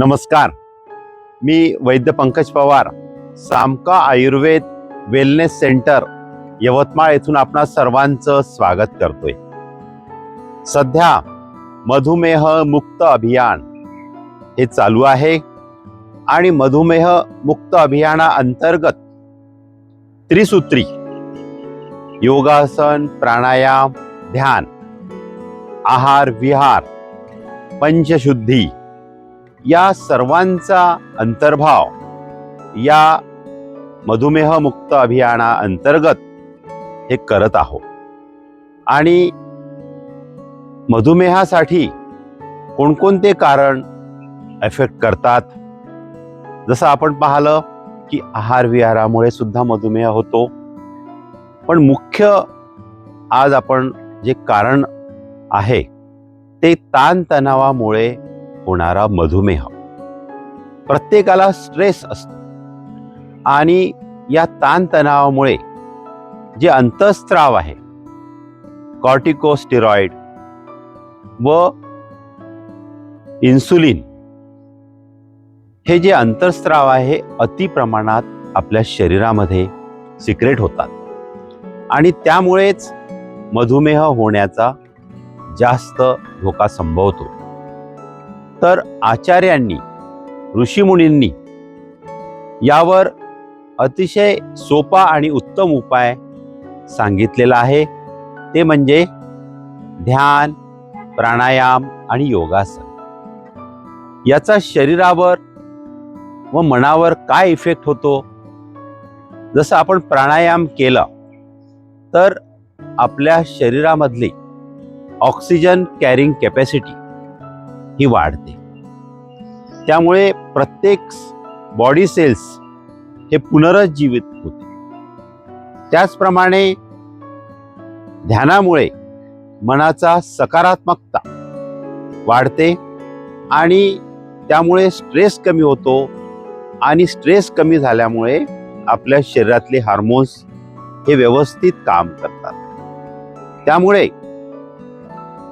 नमस्कार. मी वैद्य पंकज पवार सामका आयुर्वेद वेलनेस सेंटर यवतमाळ येथून आपणा सर्वांचं स्वागत करतोय. सध्या मधुमेह मुक्त अभियान हे चालू आहे आणि मधुमेह मुक्त अभियाना अंतर्गत त्रिसूत्री योगासन प्राणायाम ध्यान आहार विहार पंचशुद्धी या सर्वांचा अंतर्भाव या मधुमेह मुक्त अभियाना अंतर्गत हे करत आहोत. आणि मधुमेहासाठी कोणकोणते कारण एफेक्ट करतात? जसं आपण पाहिलं की आहार विहारामुळे सुद्धा मधुमेह होतो. पण मुख्य आज आपण जे कारण आहे ते ताणतणावामुळे होणारा मधुमेह. प्रत्येकाला स्ट्रेस असतो. आणि या ताणतणावामुळे जे अंतस्त्राव आहे कॉर्टिकोस्टेरॉइड व इन्सुलिन हे जे अंतस्त्राव आहे अति प्रमाणात आपल्या शरीरामध्ये सिक्रेट होतात. आणि त्यामुळेच मधुमेह होण्याचा जास्त धोका संभवतो. तर आचार्यांनी ऋषीमुनींनी यावर अतिशय सोपा आणि उत्तम उपाय सांगितलेला आहे. ते म्हणजे ध्यान प्राणायाम आणि योगासन. याचा शरीरावर व मनावर काय इफेक्ट होतो? जसं आपण प्राणायाम केला तर आपल्या शरीरामधली ऑक्सिजन कॅरिंग कॅपॅसिटी ही वाढते. त्यामुळे प्रत्येक बॉडी सेल्स हे पुनरुज्जीवित होते. त्याचप्रमाणे ध्यानामुळे मनाचा सकारात्मकता वाढते आणि त्यामुळे स्ट्रेस कमी होतो आणि स्ट्रेस कमी झाल्यामुळे आपल्या शरीरातले हार्मोन्स हे व्यवस्थित काम करतात. त्यामुळे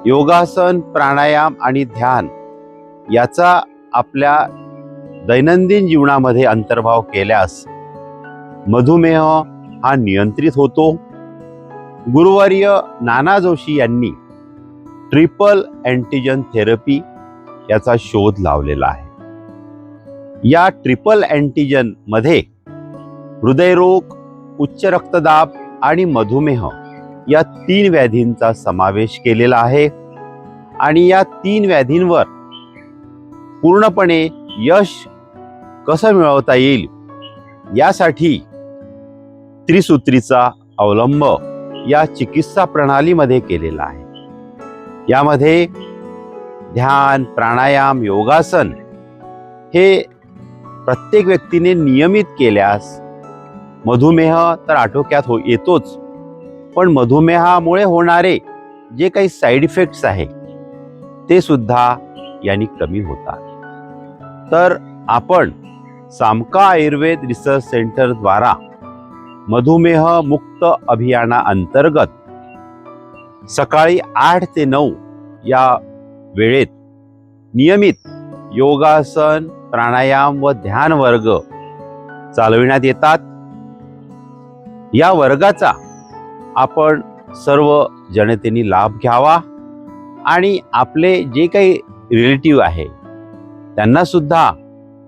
योगासन प्राणायाम आणि ध्यान याचा आपल्या दैनंदिन जीवनामध्ये अंतर्भाव केल्यास मधुमेह हा नियंत्रित होतो. गुरुवर्य नाना जोशी यांनी ट्रिपल अँटीजन थेरपी याचा शोध लावलेला आहे. या ट्रिपल अँटीजनमध्ये हृदयरोग उच्च रक्तदाब आणि मधुमेह या तीन व्याधींचा समावेश केलेला आहे. आणि या तीन व्याधींवर पूर्णपणे यश कसं मिळवता येईल? यासाठी त्रिसूत्रीचा अवलंब या चिकित्सा प्रणालीमध्ये केलेला आहे. यामध्ये ध्यान प्राणायाम योगासन हे प्रत्येक व्यक्तीने नियमित केल्यास मधुमेह तर आटोक्यात हो येतोच. पण मधुमेहामुळे होणारे जे काही साईड इफेक्ट्स आहे ते सुद्धा यांनी कमी होतात. तर आपण सामका आयुर्वेद रिसर्च सेंटरद्वारा मधुमेह मुक्त अभियाना अंतर्गत सकाळी आठ ते नऊ या वेळेत नियमित योगासन प्राणायाम व ध्यान वर्ग चालविण्यात येतात. या वर्गाचा आपण सर्व जनतेने लाभ घ्यावा आणि आपले जे काही रिलेटिव्ह आहे त्यांनासुद्धा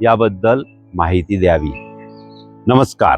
याबद्दल माहिती द्यावी. नमस्कार.